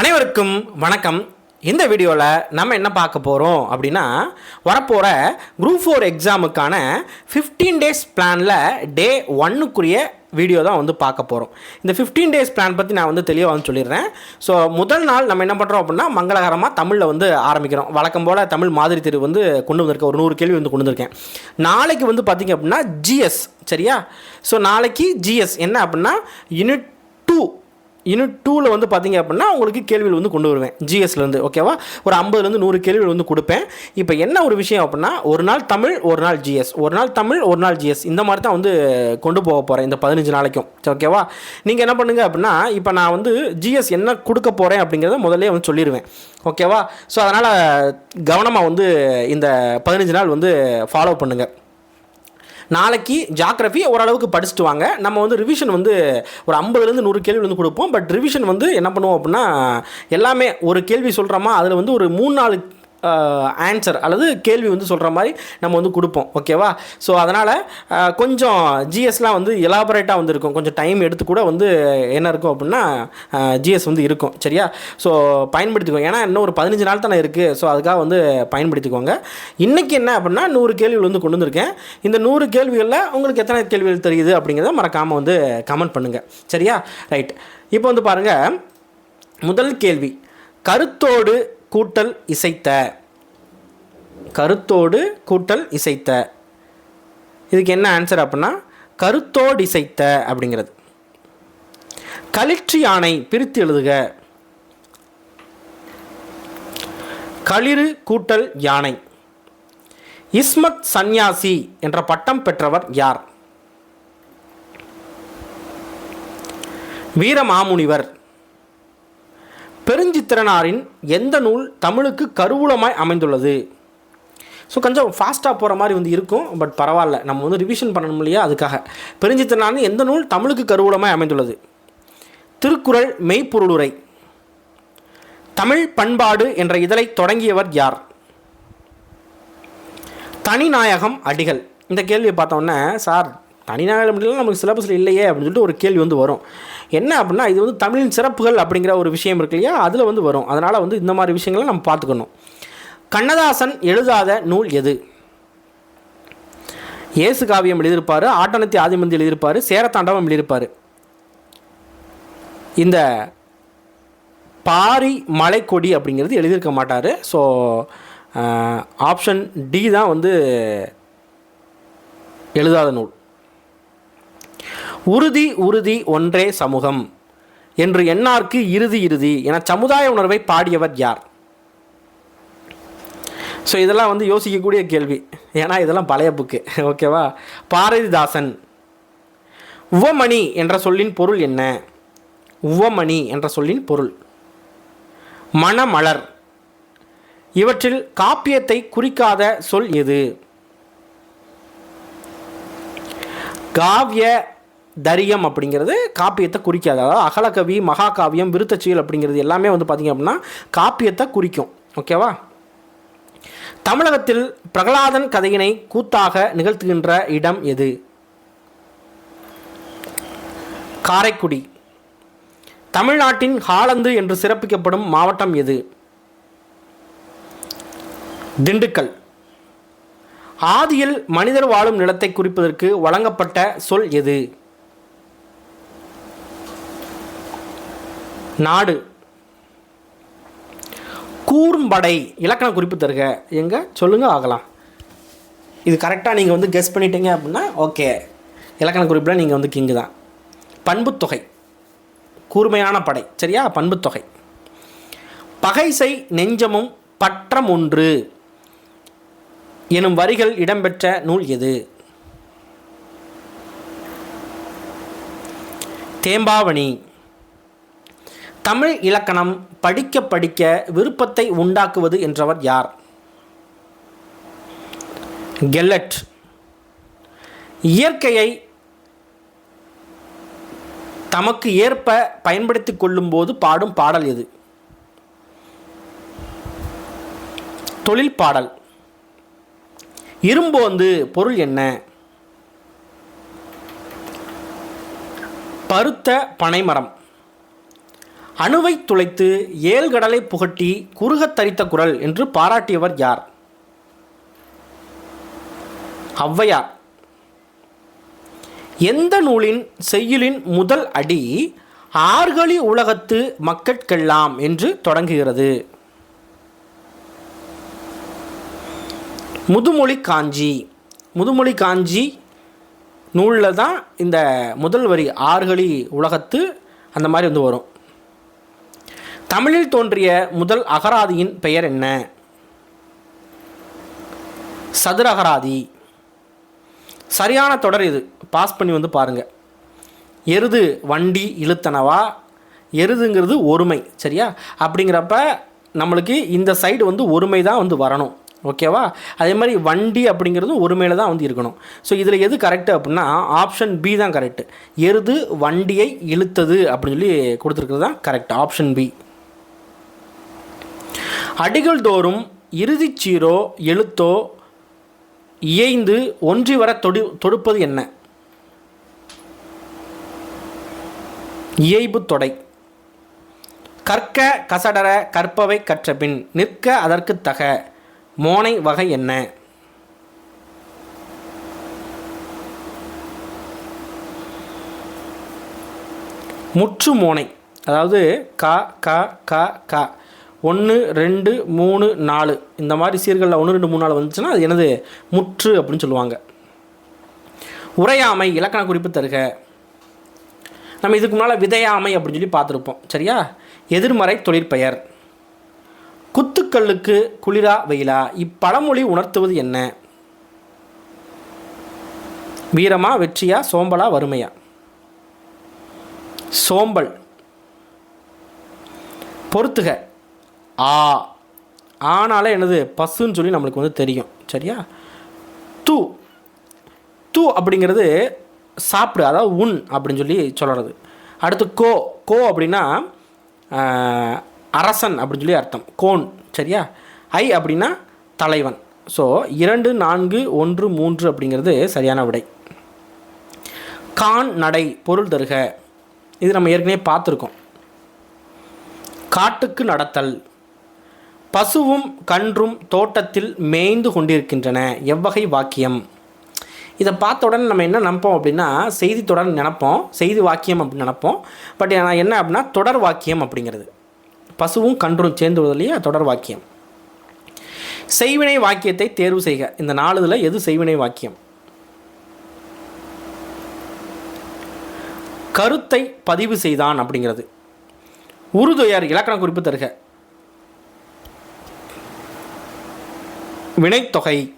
அனைவருக்கும் வணக்கம். இந்த வீடியோவில் நம்ம என்ன பார்க்க போகிறோம் அப்படின்னா வரப்போகிற குரூப் ஃபோர் எக்ஸாமுக்கான ஃபிஃப்டீன் டேஸ் பிளானில் டே ஒன்னுக்குரிய வீடியோ தான் வந்து பார்க்க போகிறோம் இந்த ஃபிஃப்டீன் டேஸ் பிளான் பற்றி நான் வந்து தெளிவாக வந்து சொல்லிடுறேன். ஸோ முதல் நாள் நம்ம என்ன பண்ணுறோம் அப்படின்னா மங்களகரமாக தமிழில் வந்து ஆரம்பிக்கிறோம். வழக்கம் போல் தமிழ் மாதிரி தெரு வந்து கொண்டு வந்திருக்கேன் ஒரு நூறு கேள்வி வந்து கொண்டு வந்திருக்கேன். நாளைக்கு வந்து பார்த்திங்க அப்படின்னா ஜிஎஸ் சரியா? ஸோ நாளைக்கு ஜிஎஸ் என்ன அப்படின்னா யூனிட் டூ யூனிட் டூவில் வந்து பார்த்தீங்க அப்படின்னா உங்களுக்கு கேள்விகள் வந்து கொண்டு வருவேன். ஜிஎஸ்லேருந்து ஓகேவா ஒரு ஐம்பதுலேருந்து நூறு கேள்விகள் வந்து கொடுப்பேன். இப்போ என்ன ஒரு விஷயம் அப்படின்னா ஒரு நாள் தமிழ் ஒரு நாள் ஜிஎஸ் ஒரு நாள் தமிழ் ஒரு நாள் ஜிஎஸ் இந்த மாதிரி தான் வந்து கொண்டு போக போகிறேன் இந்த பதினஞ்சு நாளைக்கும். சரி, ஓகேவா நீங்கள் என்ன பண்ணுங்கள் அப்படின்னா இப்போ நான் வந்து ஜிஎஸ் என்ன கொடுக்க போகிறேன் அப்படிங்கிறத முதல்ல வந்து சொல்லிடுவேன் ஓகேவா ஸோ அதனால் கவனமாக வந்து இந்த பதினஞ்சு நாள் வந்து ஃபாலோ பண்ணுங்கள் நாளைக்கு ஜாக்ரஃபி ஓரளவுக்கு படிச்சுட்டு வாங்க. நம்ம வந்து ரிவிஷன் வந்து ஒரு ஐம்பதுலேருந்து நூறு கேள்வி வந்து கொடுப்போம். பட் ரிவிஷன் வந்து என்ன பண்ணுவோம் அப்படின்னா எல்லாமே ஒரு கேள்வி சொல்கிறோமா அதில் வந்து ஒரு மூணு நாலு ஆன்சர் அல்லது கேள்வி வந்து சொல்கிற மாதிரி நம்ம வந்து கொடுப்போம் ஓகேவா ஸோ அதனால் கொஞ்சம் ஜிஎஸ்லாம் வந்து எலாபரேட்டாக வந்து இருக்கும் கொஞ்சம் டைம் எடுத்து கூட வந்து என்ன இருக்கும் அப்படின்னா ஜிஎஸ் வந்து இருக்கும் சரியா? ஸோ பயன்படுத்திக்கோங்க. ஏன்னா இன்னும் ஒரு பதினஞ்சு நாள் தானே இருக்குது ஸோ அதுக்காக வந்து பயன்படுத்திக்கோங்க. இன்றைக்கி என்ன அப்படின்னா நூறு கேள்விகள் வந்து கொண்டு வந்திருக்கேன். இந்த நூறு கேள்விகளில் உங்களுக்கு எத்தனை கேள்விகள் தெரியுது அப்படிங்கிறத மறக்காமல் வந்து கமெண்ட் பண்ணுங்கள் சரியா? ரைட் இப்போ வந்து பாருங்கள் முதல் கேள்வி. கருத்தோடு கூட்டல் இசைத்த. கருத்தோடு கூட்டல் இசைத்த. இதுக்கு என்ன ஆன்சர் அப்படின்னா கருத்தோடு இசைத்த அப்படிங்கிறது. களிற்று யானை பிரித்து எழுதுக. களிறு கூட்டல் யானை. இஸ்மத் சந்நியாசி என்ற பட்டம் பெற்றவர் யார்? வீரமாமுனிவர். பெருஞ்சித்திரனாரின் எந்த நூல் தமிழுக்கு கருவூலமாய் அமைந்துள்ளது? ஸோ கொஞ்சம் ஃபாஸ்ட்டாக போகிற மாதிரி வந்து இருக்கும் பட் பரவாயில்ல. நம்ம வந்து ரிவிஷன் பண்ணணும் இல்லையா? அதுக்காக. பெருஞ்சித்திரனாரின் எந்த நூல் தமிழுக்கு கருவூலமாய் அமைந்துள்ளது? திருக்குறள் மெய்ப்பொருளுரை. தமிழ் பண்பாடு என்ற இதழை தொடங்கியவர் யார்? தனிநாயகம் அடிகள். இந்த கேள்வியை பார்த்தோன்னே சார் தனிநாயகம் அடிகள் நமக்கு சிலபஸில் இல்லையே அப்படின்னு சொல்லிட்டு ஒரு கேள்வி வந்து வரும். என்ன அப்படின்னா இது வந்து தமிழின் சிறப்புகள் அப்படிங்கிற ஒரு விஷயம் இருக்கு இல்லையா? அதில் வந்து வரும். அதனால் வந்து இந்த மாதிரி விஷயங்களை நம்ம பார்த்துக்கணும். கண்ணதாசன் எழுதாத நூல் எது? இயேசு காவியம் எழுதியிருப்பார் ஆட்டனத்தி ஆதிமந்தி எழுதியிருப்பார் சேரத்தாண்டவம் எழுதியிருப்பார். இந்த பாரி மலைக்கொடி அப்படிங்கிறது எழுதியிருக்க மாட்டார். ஸோ ஆப்ஷன் டி தான் வந்து எழுதாத நூல். உறுதி உறுதி ஒன்றே சமூகம் என்று எண்ணார்க்கு இறுதி இறுதி என சமுதாய உணர்வை பாடியவர் யார்? ஸோ இதெல்லாம் வந்து யோசிக்கக்கூடிய கேள்வி. ஏன்னா இதெல்லாம் பழைய புக்கு. ஓகேவா பாரதிதாசன். உவமணி என்ற சொல்லின் பொருள் என்ன? உவமணி என்ற சொல்லின் பொருள். மணமலர். இவற்றில் காப்பியத்தை குறிக்காத சொல் எது? காவிய தரியம் அப்படிங்கிறது காப்பியத்தை குறிக்காது. அதாவது அகலகவி மகாகாவியம் விருத்தச்செயல் அப்படிங்கிறது எல்லாமே வந்து பார்த்திங்க அப்படின்னா காப்பியத்தை குறிக்கும். ஓகேவா தமிழகத்தில் பிரகலாதன் கதையினை கூத்தாக நிகழ்த்துகின்ற இடம் எது? காரைக்குடி. தமிழ்நாட்டின் ஹாலந்து என்று சிறப்பிக்கப்படும் மாவட்டம் எது? திண்டுக்கல். ஆதியில் மனிதர் வாழும் நிலத்தை குறிப்பதற்கு வழங்கப்பட்ட சொல் எது? நாடு. கூர்ம்படை இலக்கண குறிப்பு தருக. எங்க? சொல்லுங்க ஆகலாம். இது கரெக்டாக நீங்கள் வந்து கெஸ் பண்ணிட்டீங்க அப்படின்னா ஓகே இலக்கண குறிப்பில் நீங்கள் வந்து கிங்கு தான். பண்புத்தொகை கூர்மையான படை. சரியா? பண்புத்தொகை பகைசை நெஞ்சமும் பற்றம் ஒன்று. எனும் வரிகள் இடம்பெற்ற நூல் எது? தேம்பாவணி. தமிழ் இலக்கணம் படிக்க படிக்க விருப்பத்தை உண்டாக்குவது என்றவர் யார்? கெல்லட். இயற்கையை தமக்கு ஏற்ப பயன்படுத்தி கொள்ளும்போது பாடும் பாடல் எது? தொழில் பாடல். இரும்போந்து பொருள் என்ன? பருத்த பனைமரம். அணுவை துளைத்து ஏழ்கடலை புகட்டி குறுகத் தரித்த குரல் என்று பாராட்டியவர் யார்? ஔவையார். எந்த நூலின் செய்யுளின் முதல் அடி ஆர்கழி உலகத்து மக்கட்கெல்லாம் என்று தொடங்குகிறது? முதுமொழி காஞ்சி. முதுமொழி காஞ்சி நூலில் தான் இந்த முதல் வரி ஆர்கழி உலகத்து அந்த மாதிரி வந்து வரும். தமிழில் தோன்றிய முதல் அகராதியின் பெயர் என்ன? சதுர அகராதி. சரியான தொடர் இது. பாஸ் பண்ணி வந்து பாருங்கள் எருது வண்டி இழுத்தனவா? எருதுங்கிறது ஒருமை சரியா? அப்படிங்கிறப்ப நம்மளுக்கு இந்த சைடு வந்து ஒருமை தான் வந்து வரணும். ஓகேவா அதே மாதிரி வண்டி அப்படிங்கிறதும் ஒருமையில் தான் வந்து இருக்கணும். ஸோ இதில் எது கரெக்டு அப்படின்னா ஆப்ஷன் பி தான் கரெக்டு எருது வண்டியை இழுத்தது அப்படின்னு சொல்லி கொடுத்துருக்கிறது தான் கரெக்ட் ஆப்ஷன் பி அடிகள் தோறும் இறுதிச் சீரோ எழுத்தோ இயைந்து ஒன்றி வர தொடு தொடுப்பது என்ன? இயைபு தொடை. கற்க கசடர கற்பவை கற்றபின் நிற்க அதற்கு தக மோனை வகை என்ன? முற்று மோனை அதாவது க க க க. ஒன்று ரெண்டு மூணு நாலு. இந்த மாதிரி சீர்களில் ஒன்று ரெண்டு மூணு நாலு வந்துச்சுன்னா அது எனது முற்று அப்படின்னு சொல்லுவாங்க. உரையாமை இலக்கண குறிப்பு தருக. நம்ம இதுக்கு முன்னால் விதையாமை அப்படின்னு சொல்லி பார்த்துருப்போம். சரியா? எதிர்மறை தொழிற்பெயர். குத்துக்கல்லுக்கு குளிரா வெயிலா? இப்பழமொழி உணர்த்துவது என்ன? வீரமா வெற்றியா சோம்பலா வறுமையா? சோம்பல். பொறுத்துக. ஆ. ஆனால என்னது? பசுன்னு சொல்லி நம்மளுக்கு வந்து தெரியும். சரியா? தூ. தூ அப்படிங்கிறது சாப்பிடு அதாவது உன் அப்படின்னு சொல்லி சொல்கிறது அடுத்து கோ. கோ அப்படின்னா அரசன் அப்படின்னு சொல்லி அர்த்தம். கோன். சரியா? ஐ அப்படின்னா தலைவன். ஸோ இரண்டு நான்கு ஒன்று மூன்று அப்படிங்கிறது சரியான விடை. கான் நடை பொருள் தருக. இது நம்ம ஏற்கனவே பார்த்துருக்கோம். காட்டுக்கு நடத்தல். பசுவும் கன்றும் தோட்டத்தில் மேய்ந்து கொண்டிருக்கின்றன. எவ்வகை வாக்கியம். இதை பார்த்த உடனே நம்ம என்ன நினப்போம் அப்படின்னா செய்தி தொடர் நினப்போம் செய்தி வாக்கியம் அப்படின்னு நினைப்போம். பட் என்ன அப்படின்னா தொடர் வாக்கியம் அப்படிங்கிறது. பசுவும் கன்றும் சேர்ந்து தொடர் வாக்கியம். செய்வினை வாக்கியத்தை தேர்வு செய்க. இந்த நாலு எது செய்வினை வாக்கியம்? கருத்தை பதிவு செய்தான் அப்படிங்கிறது. உருதுயர் இலக்கண குறிப்பு தருக. வினைத்தொகை.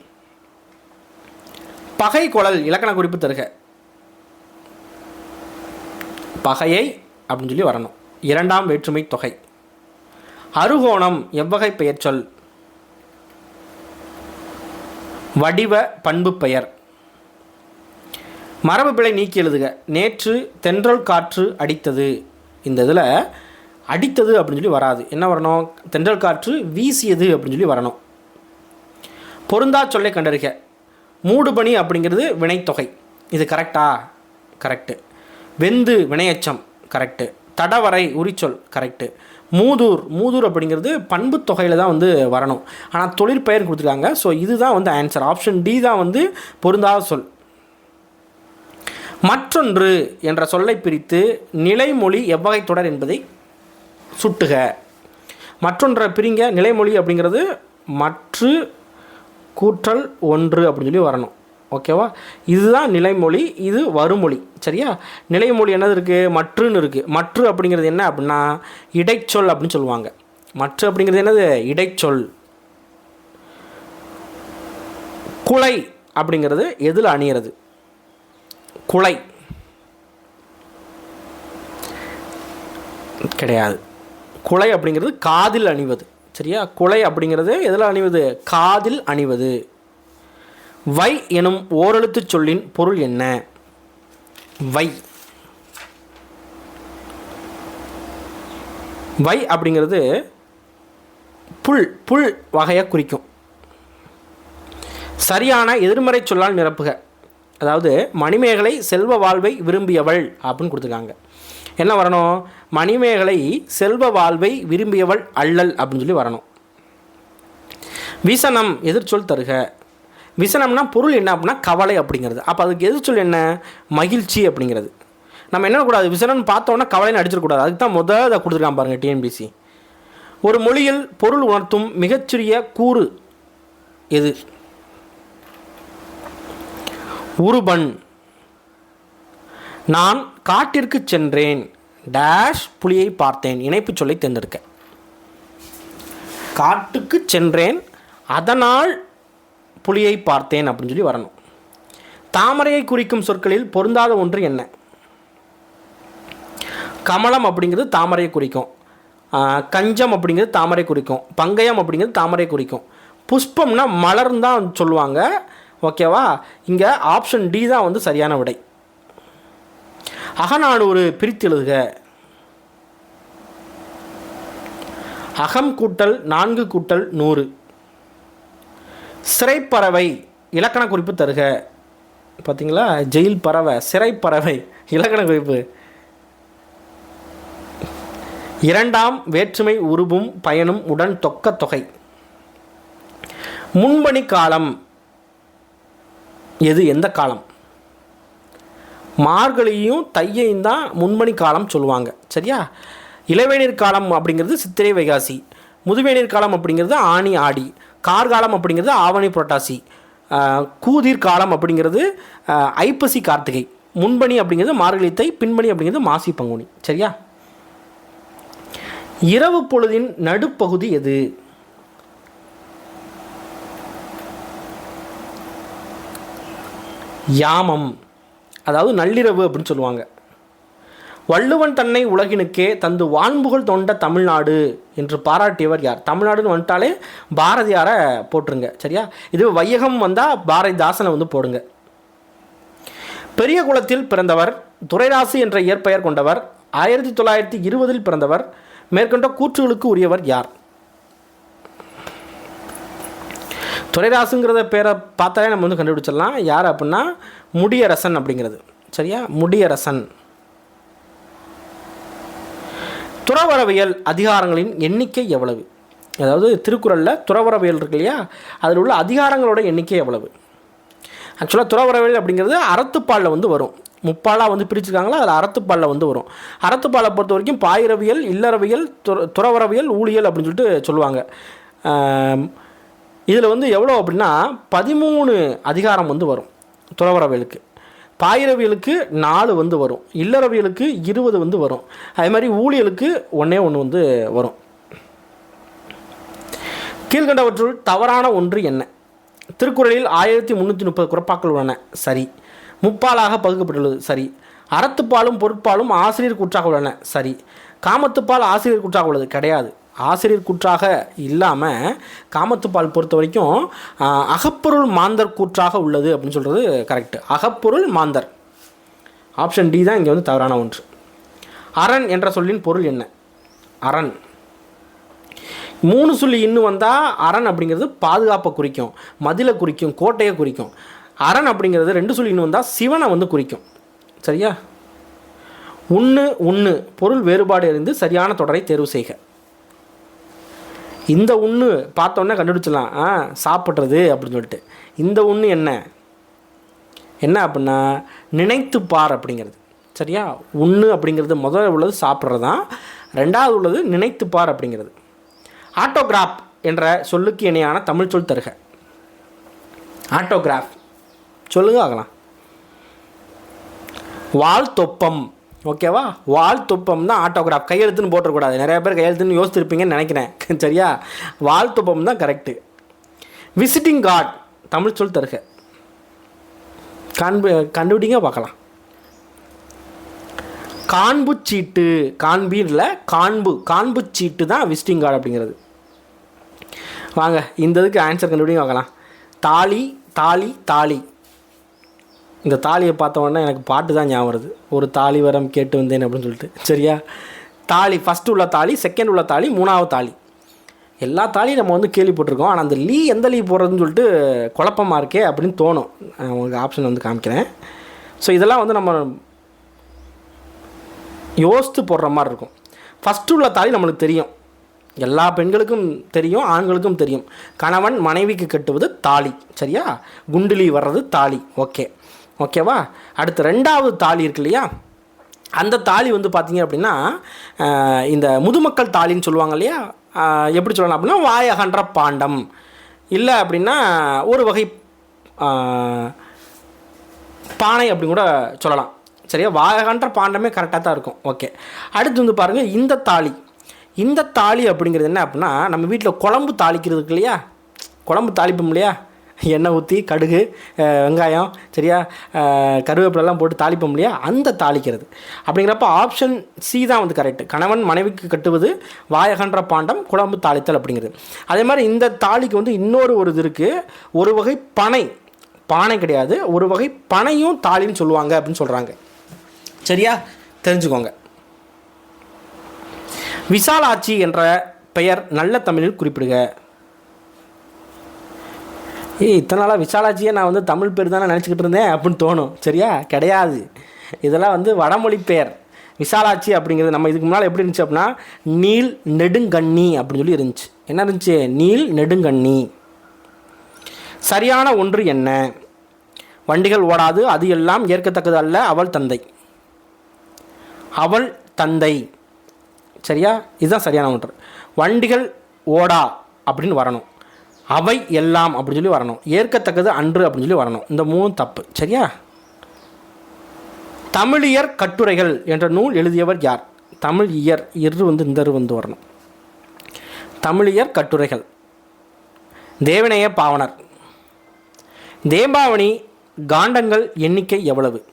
பகை குழல் இலக்கண குறிப்பு தருக. பகையை அப்படின்னு சொல்லி வரணும். இரண்டாம் வேற்றுமை தொகை. அருகோணம் எவ்வகை பெயர் சொல். வடிவ பண்பு பெயர். மரபு பிழை நீக்கி எழுதுக. நேற்று தென்றல் காற்று அடித்தது. இந்த இதில் அடித்தது அப்படின்னு சொல்லி வராது. என்ன வரணும்? தென்றல் காற்று வீசியது அப்படின்னு சொல்லி வரணும். பொருந்தா சொல்லை கண்டறிக. மூடுபனி அப்படிங்கிறது வினைத்தொகை. இது கரெக்டா கரெக்டு வெந்து வினையச்சம் கரெக்டு தடவரை உரிச்சொல் கரெக்டு மூதூர் மூதூர் அப்படிங்கிறது பண்பு தொகையில் தான் வந்து வரணும். ஆனால் தொழிற்பெயர் கொடுத்துருக்காங்க. ஸோ இதுதான் வந்து ஆன்சர் ஆப்ஷன் டி தான் வந்து பொருந்தாத சொல். மற்றொன்று என்ற சொல்லை பிரித்து நிலைமொழி எவ்வகை தொடர் என்பதை சுட்டுக. மற்றொன்றை பிரிங்க. நிலைமொழி அப்படிங்கிறது மற்று கூற்றல் ஒன்று அப்படின்னு சொல்லி வரணும். ஓகேவா? இதுதான் நிலைமொழி இது வருமொழி. சரியா? நிலைமொழி என்னது இருக்குது மற்றுன்னு இருக்குது மற்று அப்படிங்கிறது என்ன அப்படின்னா இடைச்சொல் அப்படின்னு சொல்லுவாங்க. மற்று அப்படிங்கிறது என்னது? இடைச்சொல். குலை அப்படிங்கிறது எதில் அணியிறது? குலை. கிடையாது. குலை அப்படிங்கிறது காதில் அணிவது. சரியா? குலை அப்படிங்கிறது எதில் அணிவது? காதில் அணிவது. வை எனும் ஓரெழுத்துச் சொல்லின் பொருள் என்ன? வை. வை அப்படிங்கிறது புல் புல் வகையை குறிக்கும். சரியான எதிர்மறை சொல்லால் நிரப்புக. அதாவது மணிமேகலை செல்வ வாழ்வை விரும்பியவள் அப்படின்னு கொடுத்துருக்காங்க. என்ன வரணும்? மணிமேகலை செல்வ வாழ்வை விரும்பியவள் அல்லல் அப்படின்னு சொல்லி வரணும். விசனம் எதிர்ச்சொல் தருக. விசனம்னா பொருள் என்ன அப்படின்னா கவலை அப்படிங்கிறது. அப்போ அதுக்கு எதிர்ச்சொல் என்ன? மகிழ்ச்சி அப்படிங்கிறது. நம்ம என்ன கூடாது? விசனம்னு பார்த்தோன்னா கவலைன்னு அடிச்சிடக்கூடாது. அதுக்கு தான் முதல் அதை கொடுத்துருக்கான் பாருங்கள் டிஎன்பிசி ஒரு மொழியில் பொருள் உணர்த்தும் மிகச்சிறிய கூறு எது? உருபன். நான் காட்டிற்கு சென்றேன். டேஷ் புலியை பார்த்தேன். இணைப்பு சொல்லை தேர்ந்தெடுக்க. காட்டுக்கு சென்றேன். அதனால் புலியை பார்த்தேன் அப்படின்னு சொல்லி வரணும். தாமரையை குறிக்கும் சொற்களில் பொருந்தாத ஒன்று என்ன? கமலம் அப்படிங்கிறது தாமரையை குறிக்கும். கஞ்சம் அப்படிங்கிறது தாமரை குறிக்கும். பங்கயம் அப்படிங்கிறது தாமரை குறிக்கும். புஷ்பம்னா மலர்னு தான் சொல்லுவாங்க. ஓகேவா? இங்கே ஆப்ஷன் டி தான் வந்து சரியான விடை. அகநானூறு பிரித்து எழுதுக. அகம் கூட்டல் நான்கு கூட்டல் நூறு. சிறைப்பறவை இலக்கண குறிப்பு தருக. பார்த்தீங்களா ஜெயில் பறவை சிறைப்பறவை இலக்கண குறிப்பு. இரண்டாம் வேற்றுமை உருவும் பயனும் உடன் தொக்க தொகை. முன்பணி காலம் எது? எந்த காலம்? மார்கழியும் தையையும் தான் முன்மணி காலம் சொல்லுவாங்க. சரியா? இளவேநீர் காலம் அப்படிங்கிறது சித்திரை வைகாசி முதுவேநீர் காலம் அப்படிங்கிறது ஆனி ஆடி கார்காலம் அப்படிங்கிறது ஆவணி புரட்டாசி கூதிர் காலம் அப்படிங்கிறது ஐப்பசி கார்த்திகை. முன்பணி அப்படிங்கிறது மார்கழி தை பின்பணி அப்படிங்கிறது மாசி பங்குனி. சரியா? இரவு பொழுதின் நடுப்பகுதி எது? யாமம். அதாவது நள்ளிரவு அப்படின்னு சொல்லுவாங்க. வள்ளுவன் தன்னை உலகினுக்கே தந்து வான்புகழ் தொண்ட தமிழ்நாடு என்று பாராட்டியவர் யார்? தமிழ்நாடுன்னு வந்துட்டாலே பாரதியாரை போட்டுருங்க சரியா? இது வையகம் வந்தால் பாரதிதாசனை வந்து போடுங்க. பெரிய குளத்தில் பிறந்தவர் துரைராசு என்ற இயற்பெயர் கொண்டவர் ஆயிரத்தி தொள்ளாயிரத்தி இருபதில் பிறந்தவர் மேற்கொண்ட கூற்றுகளுக்கு உரியவர் யார்? துறைராசுங்கிறத பேரை பார்த்தாலே நம்ம வந்து கண்டுபிடிச்சிடலாம். யார் அப்படின்னா முடியரசன் அப்படிங்கிறது. சரியா? முடியரசன். துறவரவியல் அதிகாரங்களின் எண்ணிக்கை எவ்வளவு? அதாவது திருக்குறளில் துறவரவியல் இருக்கு இல்லையா? அதில் உள்ள அதிகாரங்களோட எண்ணிக்கை எவ்வளவு? ஆக்சுவலாக துறவரவியல் அப்படிங்கிறது அறத்துப்பாலில் வந்து வரும். முப்பாலாக வந்து பிரிச்சுருக்காங்களா? அதில் அறத்துப்பாலில் வந்து வரும். அறத்துப்பாலை பொறுத்த வரைக்கும் பாயிரவியல் இல்லறவியல் துற துறவரவியல் ஊழியல் அப்படின்னு சொல்லிட்டு சொல்லுவாங்க. இதில் வந்து எவ்வளோ அப்படின்னா பதிமூணு அதிகாரம் வந்து வரும் துறவரவியலுக்கு. பாயிரவியலுக்கு நாலு வந்து வரும். இல்லறவியலுக்கு இருபது வந்து வரும். அதே மாதிரி ஊழியலுக்கு ஒன்றே ஒன்று வந்து வரும். கீழ்கண்டவற்றுள் தவறான ஒன்று என்ன? திருக்குறளில் ஆயிரத்தி முந்நூற்றி முப்பது குறப்பாக்கள் உள்ளன. சரி. முப்பாலாக பகுக்கப்பட்டுள்ளது. சரி. அறத்துப்பாலும் பொருட்பாலும் ஆசிரியர் கூற்றாக உள்ளன. சரி. காமத்துப்பால் ஆசிரியர் கூற்றாக உள்ளது. கிடையாது. ஆசிரியர் கூற்றாக இல்லாமல் காமத்துப்பால் பொறுத்த வரைக்கும் அகப்பொருள் மாந்தர் கூற்றாக உள்ளது அப்படின்னு சொல்கிறது கரெக்டு அகப்பொருள் மாந்தர். ஆப்ஷன் டி தான் இங்கே வந்து தவறான ஒன்று. அரண் என்ற சொல்லின் பொருள் என்ன? அரண். மூணு சொல்லி இன்னும் வந்தால் அரண் அப்படிங்கிறது பாதுகாப்பை குறிக்கும் மதிலை குறிக்கும் கோட்டையை குறிக்கும். அரண் அப்படிங்கிறது ரெண்டு சொல்லி இன்னும் வந்தால் சிவனை வந்து குறிக்கும். சரியா? ஒன்று ஒன்று பொருள் வேறுபாடு இருந்து சரியான தொடரை தேர்வு செய்க. இந்த ஒன்று பார்த்தோன்னே கண்டுபிடிச்சலாம் ஆ சாப்பிட்றது அப்படின்னு சொல்லிட்டு. இந்த ஒன்று என்ன? என்ன அப்படின்னா நினைத்து பார் அப்படிங்கிறது. சரியா? ஒன்று அப்படிங்கிறது முதல்ல உள்ளது சாப்பிட்றது தான் ரெண்டாவது உள்ளது நினைத்து பார் அப்படிங்கிறது. ஆட்டோகிராஃப் என்ற சொல்லுக்கு இணையான தமிழ் சொல் தருக. ஆட்டோகிராஃப். சொல்லுங்க ஆகலாம். வாழ்த்தொப்பம் ஓகேவா? வாழ்த்தொப்பம் தான் ஆட்டோகிராஃப் கையெழுத்துன்னு போட்டுறக்கூடாது நிறைய பேர் கையெழுத்துன்னு யோசிச்சிருப்பீங்கன்னு நினைக்கிறேன். சரியா? வாழ்த்தொப்பம் தான் கரெக்டு விசிட்டிங் கார்டு தமிழ் சொல் தருக. காண்பு கண்டுபிடிங்க பார்க்கலாம். காண்பு சீட்டு காண்பீரில் காண்பு. காண்பு சீட்டு தான் விசிட்டிங் கார்டு அப்படிங்கிறது. வாங்க இந்த இதுக்கு ஆன்சர் கண்டுபிடிங்க பார்க்கலாம். தாலி தாலி தாலி. இந்த தாலியை பார்த்த எனக்கு பாட்டு தான் ஞாபகம் வருது. ஒரு தாலி வரம் கேட்டு வந்தேன் அப்படின்னு சொல்லிட்டு. சரியா? தாலி ஃபஸ்ட்டு உள்ள தாலி செகண்ட் உள்ள தாலி மூணாவது தாலி. எல்லா தாலியும் நம்ம வந்து கேள்விப்பட்டிருக்கோம். ஆனால் அந்த லீ எந்த லீ போடுறதுன்னு சொல்லிட்டு குழப்பமாக இருக்கே அப்படின்னு தோணும். நான் உங்களுக்கு ஆப்ஷன் வந்து காமிக்கிறேன். ஸோ இதெல்லாம் வந்து நம்ம யோசித்து போடுற மாதிரி இருக்கும். ஃபஸ்ட்டு உள்ள தாலி நம்மளுக்கு தெரியும். எல்லா பெண்களுக்கும் தெரியும் ஆண்களுக்கும் தெரியும். கணவன் மனைவிக்கு கட்டுவது தாலி. சரியா? குண்டுலி வர்றது தாலி. ஓகே ஓகேவா? அடுத்து ரெண்டாவது தாலி இருக்கு இல்லையா? அந்த தாலி வந்து பார்த்தீங்க அப்படின்னா இந்த முதுமக்கள் தாலின்னு சொல்லுவாங்க இல்லையா? எப்படி சொல்லலாம் அப்படின்னா வாயகன்ற பாண்டம். இல்லை அப்படின்னா ஒரு வகை பானை அப்படின்னு கூட சொல்லலாம். சரியா? வாயகன்ற பாண்டமே கரெக்டாக தான் இருக்கும். ஓகே. அடுத்து வந்து பாருங்கள் இந்த தாலி. இந்த தாலி அப்படிங்கிறது என்ன அப்படின்னா நம்ம வீட்டில் குழம்பு தாளிக்கிறதுக்கு இல்லையா? குழம்பு தாளிப்போம் இல்லையா? எண்ணெய் ஊற்றி கடுகு வெங்காயம் சரியா? கருவேப்பிலெல்லாம் போட்டு தாளிப்போம் இல்லையா? அந்த தாளிக்கிறது. அப்படிங்கிறப்ப ஆப்ஷன் சி தான் வந்து கரெக்ட் கணவன் மனைவிக்கு கட்டுவது வாயகன்ற பாண்டம் குழம்பு தாளித்தல் அப்படிங்கிறது. அதே மாதிரி இந்த தாலிக்கு வந்து இன்னொரு ஒரு இது இருக்குது ஒரு வகை பனை. பானை கிடையாது. ஒரு வகை பனையும் தாலின்னு சொல்லுவாங்க அப்படின்னு சொல்கிறாங்க சரியா? தெரிஞ்சுக்கோங்க. விசாலாட்சி என்ற பெயர் நல்ல தமிழில் குறிப்பிடுக. ஏய் இத்தனை நாளாக விசாலாட்சியை நான் வந்து தமிழ் பேர் தானே நினச்சிக்கிட்டு இருந்தேன் அப்படின்னு தோணும். சரியா? கிடையாது. இதெல்லாம் வந்து வடமொழி பெயர் விசாலாட்சி அப்படிங்கிறது நம்ம இதுக்கு முன்னால் எப்படி இருந்துச்சு அப்படின்னா நீல் நெடுங்கண்ணி அப்படின்னு சொல்லி இருந்துச்சு. என்ன இருந்துச்சு? நீல் நெடுங்கண்ணி. சரியான ஒன்று என்ன? வண்டிகள் ஓடாது அது எல்லாம் ஏற்கத்தக்கது அல்ல அவள் தந்தை. அவள் தந்தை. சரியா? இதுதான் சரியான ஒன்று. வண்டிகள் ஓடா அப்படின்னு வரணும். அவை எல்லாம் அப்படின்னு சொல்லி வரணும். ஏற்கத்தக்கது அன்று அப்படின்னு சொல்லி வரணும். இந்த மூணு தப்பு. சரியா? தமிழியர் கட்டுரைகள் என்ற நூல் எழுதியவர் யார்? தமிழ் இயர் இரு வந்து இந்தரு வந்து வரணும். தமிழியர் கட்டுரைகள். தேவனைய பாவனர். தேம்பாவணி காண்டங்கள் எண்ணிக்கை எவ்வளவு?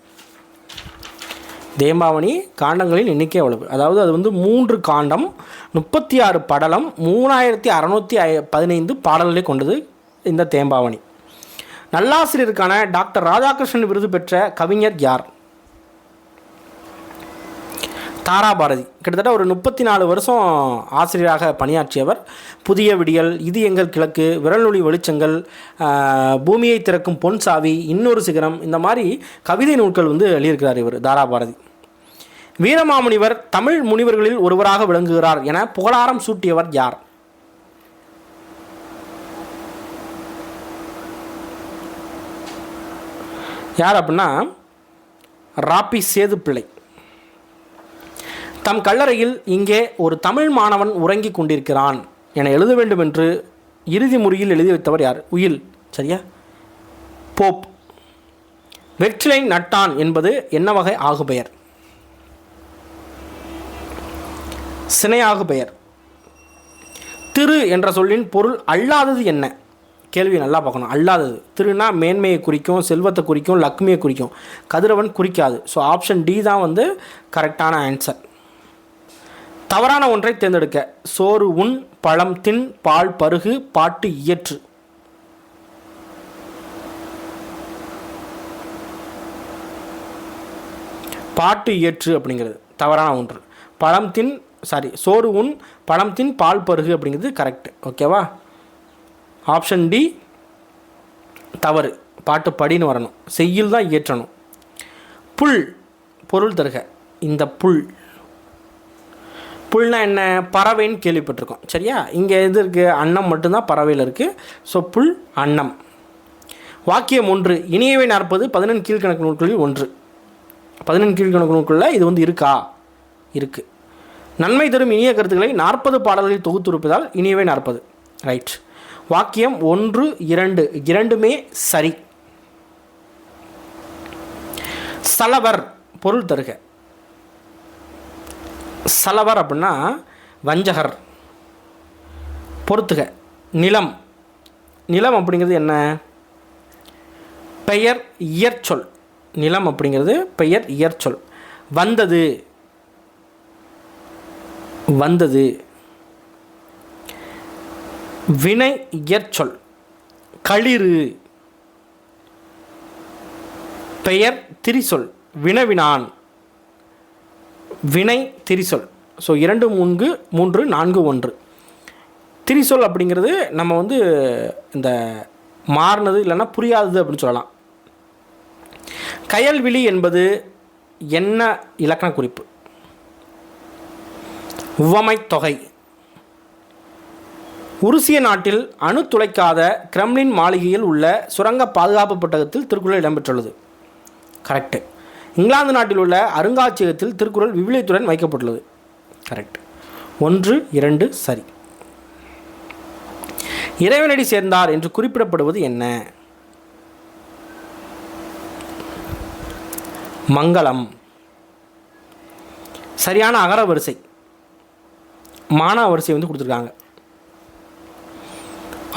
தேம்பாவணி காண்டங்களின் எண்ணிக்கை எவ்வளவு? அதாவது அது வந்து மூன்று காண்டம் முப்பத்தி ஆறு படலம் மூணாயிரத்தி அறநூற்றி ஐ பதினைந்து பாடல்களை கொண்டது இந்த தேம்பாவணி. நல்லாசிரியருக்கான டாக்டர் ராதாகிருஷ்ணன் விருது பெற்ற கவிஞர் யார்? தாராபாரதி கிட்டத்தட்ட ஒரு முப்பத்தி நாலு வருஷம் ஆசிரியராக பணியாற்றியவர். புதிய விடியல் இது எங்கள் கிழக்கு விரல்நொழி வெளிச்சங்கள் பூமியை திறக்கும் பொன் சாவி இன்னொரு சிகரம் இந்த மாதிரி கவிதை நூல்கள் வந்து எழுதியிருக்கிறார் இவர் தாராபாரதி வீரமாமுனிவர் தமிழ் முனிவர்களில் ஒருவராக விளங்குகிறார் என புகழாரம் சூட்டியவர் யார்? யார் அப்படின்னா ராப்பி சேதுப்பிள்ளை. தம் கல்லறையில் இங்கே ஒரு தமிழ் மாணவன் உறங்கிக் கொண்டிருக்கிறான் என எழுத வேண்டும் என்று இறுதி முறையில் எழுதி வைத்தவர் யார்? உயில். சரியா? போப். வெற்றிலை நட்டான் என்பது என்ன வகை ஆகுபெயர்? சினையாகு பெயர். திரு என்ற சொல்லின் பொருள் அல்லாதது என்ன? கேள்வி நல்லா பார்க்கணும். அல்லாதது. திருனா மேன்மையை குறிக்கும் செல்வத்தை குறிக்கும் லக்ஷ்மியை குறிக்கும். கதிரவன் குறிக்காது. ஸோ ஆப்ஷன் டி தான் வந்து கரெக்டான ஆன்சர் தவறான ஒன்றை தேர்ந்தெடுக்க. சோறு உண் பழம் தின் பால் பருகு பாட்டு இயற்று. பாட்டு இயற்று அப்படிங்கிறது. தவறான ஒன்று. பழம் தின் சாரி சோறு உண் பழம் தின் பால் பருகு அப்படிங்கிறது கரெக்ட் ஓகேவா ஆப்ஷன் டி தவறு. பாட்டு படின்னு வரணும். செய்யில் தான் இயற்றணும். புல் பொருள் தருக. இந்த புல். புல்னா என்ன? பறவைன்னு கேள்விப்பட்டிருக்கோம். சரியா? இங்கே எது இருக்குது அன்னம் மட்டும்தான் பறவையில் இருக்குது ஸோ புல் அன்னம். வாக்கியம் ஒன்று. இனியவை நாற்பது பதினெண் கீழ்கணக்கு நூல்களில் ஒன்று. பதினெண் கீழ்கணக்கு நூல்களில் இது வந்து இருக்கா? இருக்குது நன்மை தரும் இனிய கருத்துக்களை நாற்பது பாடல்களில் தொகுத்திருப்பதால் இனியவை நாற்பது. ரைட் வாக்கியம் ஒன்று இரண்டு. இரண்டுமே சரி. சலவர் பொருள் தருக. சலவர் அப்படின்னா வஞ்சகர். பொறுத்துக நிலம். நிலம் அப்படிங்கிறது என்ன? பெயர் இயற்சொல். நிலம் அப்படிங்கிறது பெயர் இயற்சொல். வந்தது. வந்தது. வினை இயற்சொல். களிறு. பெயர் திரிசொல். வினவினான். வினை திரிசொல். ஸோ இரண்டு மூன்று மூன்று நான்கு ஒன்று. திரிசொல் அப்படிங்கிறது நம்ம வந்து இந்த மாறினது இல்லைன்னா புரியாதது அப்படின்னு சொல்லலாம். கயல்விழி என்பது என்ன இலக்கண குறிப்பு? உவமைத்தொகை தொகை. உருசிய நாட்டில் அணு துளைக்காத கிரெம்லின் மாளிகையில் உள்ள சுரங்க பாதுகாப்பு புத்தகத்தில் திருக்குறள் இடம்பெற்றுள்ளது. கரெக்டு இங்கிலாந்து நாட்டில் உள்ள அருங்காட்சியகத்தில் திருக்குறள் விவிலியத்துடன் வைக்கப்பட்டுள்ளது. கரெக்ட் ஒன்று இரண்டு சரி. இறைவனடி சேர்ந்தார் என்று குறிப்பிடப்படுவது என்ன? மங்களம். சரியான அகர வரிசை மானாவரிசை வந்து கொடுத்துருக்காங்க.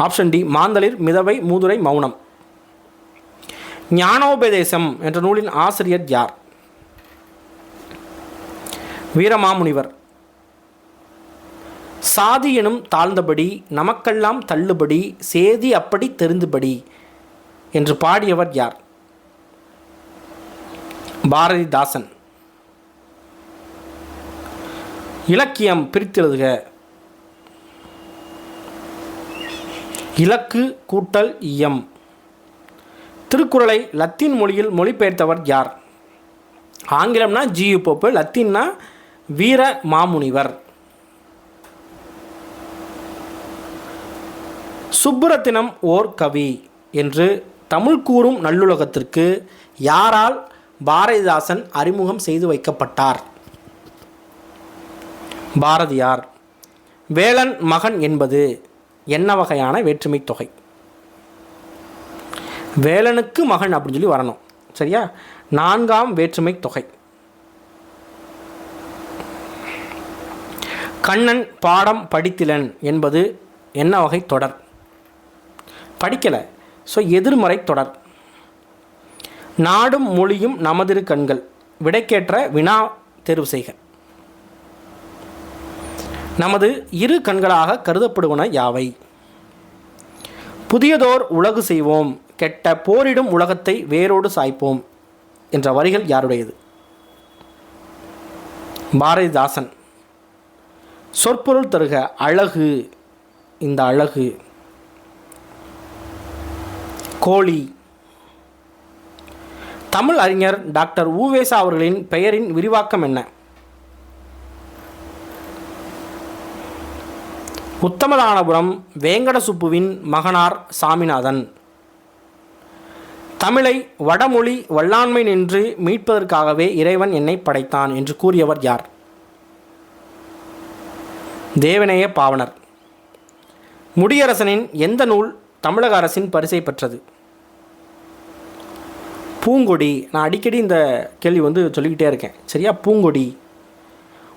ஆப்ஷன் டி மாந்தளிர் மிதவை மூதுரை மௌனம். ஞானோபதேசம் என்ற நூலின் ஆசிரியர் யார்? வீரமாமுனிவர். சாதி எனும் தாழ்ந்தபடி நமக்கெல்லாம் தள்ளுபடி சேதி அப்படி தெரிந்துபடி என்று பாடியவர் யார்? பாரதிதாசன். இலக்கியம் பிரித்தெழுதுக. இலக்கு கூட்டல் இயம். திருக்குறளை லத்தீன் மொழியில் மொழிபெயர்த்தவர் யார்? ஆங்கிலம்னா ஜியு போப்பு லத்தீன்னா வீர மாமுனிவர். சுப்புரத்தினம் ஓர் கவி என்று தமிழ் கூறும் நல்லுலகத்திற்கு யாரால் பாரதிதாசன் அறிமுகம் செய்து வைக்கப்பட்டார்? பாரதியார். வேலன் மகன் என்பது என்ன வகையான வேற்றுமை தொகை? வேலனுக்கு மகன் அப்படின்னு சொல்லி வரணும். சரியா? நான்காம் வேற்றுமை தொகை. கண்ணன் பாடம் படித்திலன் என்பது என்ன வகை தொடர்? படிக்கலை. ஸோ எதிர்மறை தொடர். நாடும் மொழியும் நமதிரு கண்கள். விடைக்கேற்ற வினா தேர்வு செய்க. நமது இரு கண்களாக கருதப்படுவன யாவை? புதியதோர் உலகு செய்வோம் கெட்ட போரிடும் உலகத்தை வேரோடு சாய்ப்போம் என்ற வரிகள் யாருடையது? பாரதிதாசன். சொற்பொருள் தருக அழகு இந்த அழகு. கோழி. தமிழ் அறிஞர் டாக்டர் ஊவேசா அவர்களின் பெயரின் விரிவாக்கம் என்ன? உத்தமதானபுரம் வேங்கடசுப்புவின் மகனார் சாமிநாதன். தமிழை வடமொழி வல்லாண்மை நின்று மீட்பதற்காகவே இறைவன் என்னை படைத்தான் என்று கூறியவர் யார்? தேவநேய பாவனர். முடியரசனின் எந்த நூல் தமிழக அரசின் பரிசை பெற்றது? பூங்கொடி. நான் அடிக்கடி இந்த கேள்வி வந்து சொல்லிக்கிட்டே இருக்கேன். சரியா? பூங்கொடி.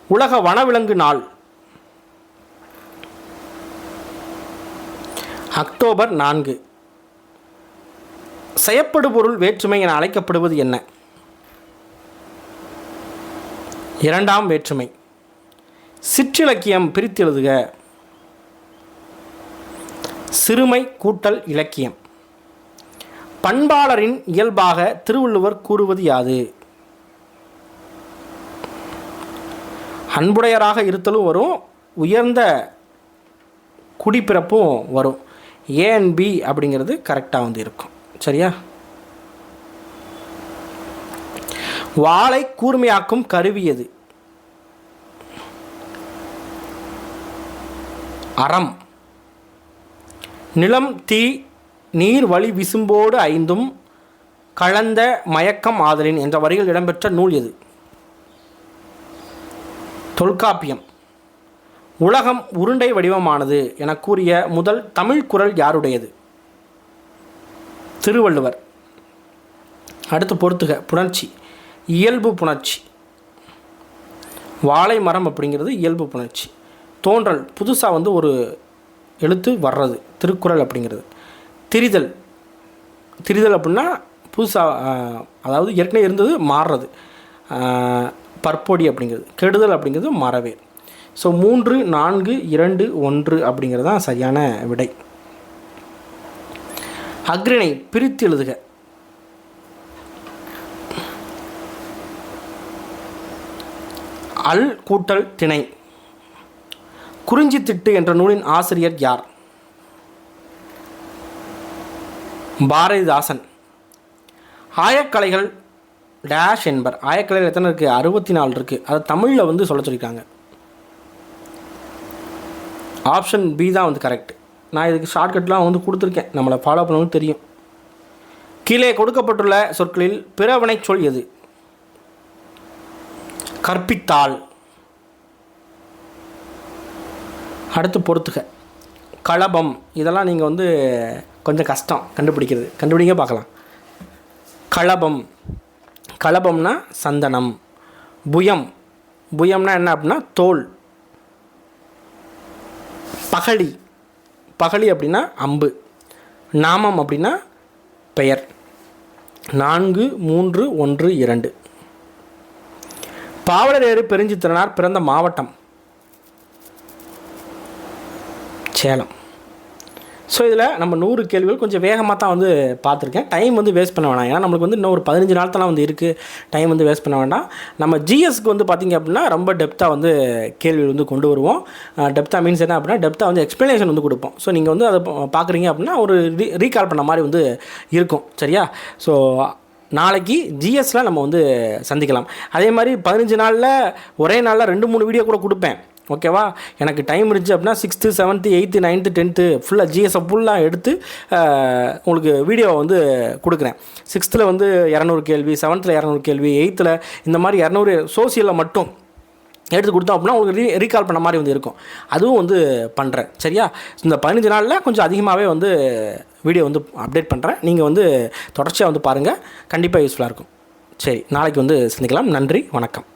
உலக வனவிலங்கு நாள். அக்டோபர் நான்கு. செயப்படுபொருள் வேற்றுமை என அழைக்கப்படுவது என்ன? இரண்டாம் வேற்றுமை. சிற்றிலக்கியம் பிரித்து எழுதுக சிறுமை கூட்டல் இலக்கியம். பண்பாளரின் இயல்பாக திருவள்ளுவர் கூறுவது யாது? அன்புடையராக இருத்தலும் வரும் உயர்ந்த குடிப்பிறப்பும் வரும். ஏன் பி அப்படிங்கிறது கரெக்டாக வந்து இருக்கும். சரியா? வாளை கூர்மையாக்கும் கருவி எது? அறம். நிலம் தீ நீர் வழி விசும்போடு ஐந்தும் கலந்த மயக்கம் ஆதலின் என்ற வரிகள் இடம்பெற்ற நூல் எது? தொல்காப்பியம். உலகம் உருண்டை வடிவமானது என கூறிய முதல் தமிழ் குரல் யாருடையது? திருவள்ளுவர். அடுத்து பொறுத்துக புணர்ச்சி. இயல்பு புணர்ச்சி. வாழை மரம் அப்படிங்கிறது இயல்பு புணர்ச்சி. தோன்றல் புதுசாக வந்து ஒரு எழுத்து வர்றது திருக்குறள் அப்படிங்கிறது. திரிதல். திரிதல் அப்படின்னா புதுசாக அதாவது ஏற்கனவே இருந்தது மாறுறது. பற்பொடி அப்படிங்கிறது. கெடுதல் அப்படிங்கிறது மறவே. ஸோ மூன்று நான்கு இரண்டு ஒன்று அப்படிங்கிறது தான் சரியான விடை. அக்ரிணை பிரித்து எழுதுக. அல் கூட்டல் திணை. குறிஞ்சி திட்டு என்ற நூலின் ஆசிரியர் யார்? பாரதிதாசன். ஆயக்கலைகள் டேஷ் என்பர். ஆயக்கலைகள் எத்தனை இருக்குது அறுபத்தி நாலு இருக்குது அதை தமிழில் வந்து சொல்ல சொல்லியிருக்காங்க ஆப்ஷன் பி தான் வந்து கரெக்ட் நான் இதுக்கு ஷார்ட்கட்லாம் வந்து கொடுத்துருக்கேன். நம்மளை ஃபாலோ பண்ணவும் தெரியும். கீழே கொடுக்கப்பட்டுள்ள சொற்களில் பிறவனை சொல் எது? கற்பித்தால். அடுத்து பொறுத்துக. கலபம் இதெல்லாம் நீங்கள் வந்து கொஞ்சம் கஷ்டம். கண்டுபிடிக்கிறது. கண்டுபிடிக்க பார்க்கலாம். கலபம் கலபம்னா சந்தனம். புயம். புயம்னா என்ன அப்படின்னா தோல். பகழி பகழி அப்படின்னா அம்பு. நாமம் அப்படின்னா பெயர். நான்கு மூன்று ஒன்று இரண்டு. பாவலரேறு பெருஞ்சித்திரனார் பிறந்த மாவட்டம். சேலம். ஸோ இதில் நம்ம நூறு கேள்விகள் கொஞ்சம் வேகமாக தான் வந்து பார்த்துருக்கேன். டைம் வந்து வேஸ்ட் பண்ண வேணாம். ஏன்னா நம்மளுக்கு வந்து இன்னும் ஒரு பதினஞ்சு நாள் தான் வந்து இருக்குது டைம் வந்து வேஸ்ட் பண்ண வேண்டாம். நம்ம ஜிஎஸ்க்கு வந்து பார்த்திங்க அப்படின்னா ரொம்ப டெப்த்தாக வந்து கேள்வி வந்து கொண்டு வருவோம். டெப்த்தாக மீன்ஸ் என்ன அப்படின்னா டெப்த்தாக வந்து எக்ஸ்ப்ளனேஷன் வந்து கொடுப்போம். ஸோ நீங்கள் வந்து அதை பார்க்குறீங்க அப்படின்னா ஒரு ரீ ரீகால் பண்ண மாதிரி வந்து இருக்கும். சரியா? ஸோ நாளைக்கு ஜிஎஸ்லாம் நம்ம வந்து சந்திக்கலாம். அதே மாதிரி பதினஞ்சு நாளில் ஒரே நாளில் ரெண்டு மூணு வீடியோ கூட கொடுப்பேன். ஓகேவா? எனக்கு டைம் இருந்துச்சு அப்படின்னா sixth seventh eighth ninth tenth ஃபுல்லாக ஜிஎஸ்ஸை ஃபுல்லாக எடுத்து உங்களுக்கு வீடியோவை வந்து கொடுக்குறேன். சிக்ஸ்த்தில் வந்து இரநூறு கேள்வி செவன்த்தில் இரநூறு கேள்வி எயித்தில் இந்த மாதிரி இரநூறு சோசியலில் மட்டும் எடுத்து கொடுத்தோம் அப்படின்னா உங்களுக்கு ரீ ரீகால் பண்ண மாதிரி வந்து இருக்கும். அதுவும் வந்து பண்ணுறேன் சரியா? இந்த பதினஞ்சு நாளில் கொஞ்சம் அதிகமாகவே வந்து வீடியோ வந்து அப்டேட் பண்ணுறேன் நீங்கள் வந்து தொடர்ச்சியாக வந்து பாருங்கள் கண்டிப்பாக யூஸ்ஃபுல்லாக இருக்கும். சரி நாளைக்கு வந்து சந்திக்கலாம். நன்றி வணக்கம்.